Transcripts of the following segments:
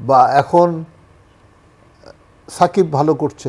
বা এখন সাকিব ভালো করছে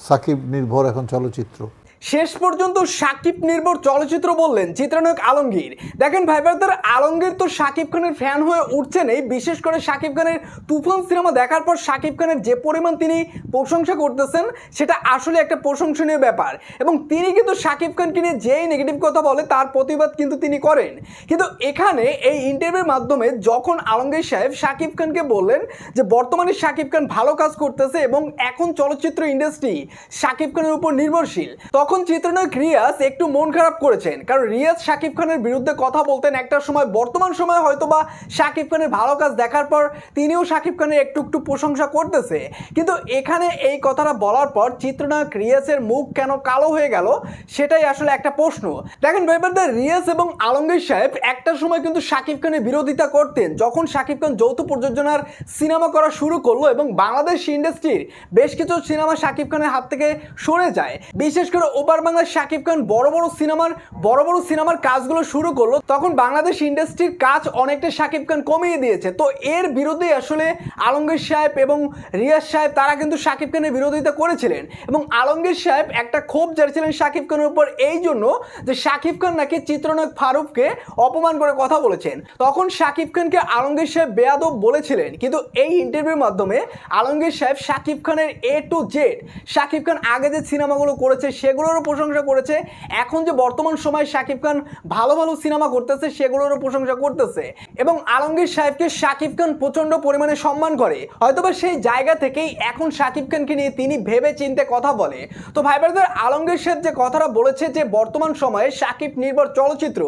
সাকিব নির্ভর এখন চলচ্চিত্র। শেষ পর্যন্ত সাকিব নির্ভর চলচ্চিত্র বললেন চিত্রনায়ক আলমগীর। দেখেন ভাই ব্রাদার, আলমগীর তো সাকিব খানের ফ্যান হয়ে উঠছেনই বিশেষ করে সাকিব খানের তুফান সিনেমা দেখার পর সাকিব খানের যে পরিমাণ তিনি প্রশংসা করতেছেন, সেটা আসলে একটা প্রশংসনীয় ব্যাপার। এবং তিনি কিন্তু সাকিব খানকে নিয়ে যেই নেগেটিভ কথা বলে, তার প্রতিবাদ কিন্তু তিনি করেন। কিন্তু এখানে এই ইন্টারভিউর মাধ্যমে যখন আলমগীর সাহেব সাকিব খানকে বললেন যে, বর্তমানে সাকিব খান ভালো কাজ করতেছে এবং এখন চলচ্চিত্র ইন্ডাস্ট্রি সাকিব খানের উপর নির্ভরশীল, তখন চিত্রনায়ক রিয়াজ একটু মন খারাপ করেছেন, কারণ রিয়াজ সাকিব খানের বিরুদ্ধে কথা বলতেন একটা সময়, বর্তমান সময় হয়তো বা সাকিব খানের ভালো কাজ দেখার পর তিনিও সাকিব খানের একটু একটু প্রশংসা করতেছে। কিন্তু এখানে এই কথাটা বলার পর চিত্রনায়ক রিয়াজের মুখ কেন কালো হয়ে গেল, সেটাই আসলে একটা প্রশ্ন। দেখেন ব্যাপারদের রিয়াজ এবং আলমগীর সাহেব একটা সময় কিন্তু সাকিব খানের বিরোধিতা করতেন, যখন সাকিব খান যৌথ প্রযোজনার সিনেমা করা শুরু করল এবং বাংলাদেশ ইন্ডাস্ট্রির বেশ কিছু সিনেমা সাকিব খানের হাত থেকে সরে যায়। বিশেষ করে ওপার বাংলার সাকিব খান বড় বড় সিনেমার, বড় বড় সিনেমার কাজগুলো শুরু করল, তখন বাংলাদেশ ইন্ডাস্ট্রির কাজ অনেকটা সাকিব খান কমিয়ে দিয়েছে। তো এর বিরুদ্ধে আসলে আলমগীর সাহেব এবং রিয়াজ সাহেব, তারা কিন্তু সাকিব খানের বিরোধিতা করেছিলেন। এবং আলমগীর সাহেব একটা ক্ষোভ জানিয়েছিলেন সাকিব খানের উপর এই জন্য যে সাকিব খান নাকি চিত্রনায়ক ফারুককে অপমান করে কথা বলেছেন। তখন সাকিব খানকে আলমগীর সাহেব বেয়াদব বলেছিলেন, কিন্তু এই ইন্টারভিউর মাধ্যমে আলমগীর সাহেব সাকিব খানের A to Z Shakib Khan আগে যে সিনেমাগুলো করেছে সেগুলোরও প্রশংসা করেছে। এখন যে বর্তমান সময় সাকিব খান ভালো ভালো সিনেমা করতেছে, সেগুলোরও প্রশংসা করতেছে। এবং আলমগীর সাহেবকে সাকিব খান প্রচণ্ড পরিমাণে সম্মান করে। হয়তোবা সেই জায়গা থেকেই এখন সাকিব খানকে নিয়ে তিনি ভেবে চিন্তে কথা বলে। তো ভাই ব্রাদার, আলমগীর সাহেব যে কথাটা বলেছে যে বর্তমান সময়ে সাকিব নির্ভর চলচ্চিত্র,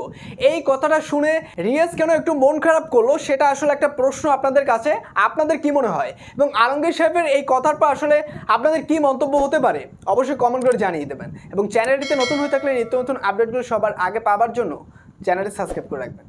এই কথাটা শুনে রিয়াজ কেন একটু মন খারাপ করল, সেটা আসলে একটা প্রশ্ন আপনাদের কাছে। আপনাদের কি মনে হয়? এবং আলমগীর সাহেবের এই কথার পর আসলে আপনাদের কি মন্তব্য হতে পারে? অবশ্যই কমেন্ট করে জানিয়ে দেবেন। এবং চ্যানেলটিতে নতুন হয়ে থাকলে নিত্য নতুন আপডেটগুলো সবার আগে পাওয়ার জন্য চ্যানেলটি সাবস্ক্রাইব করে রাখবেন।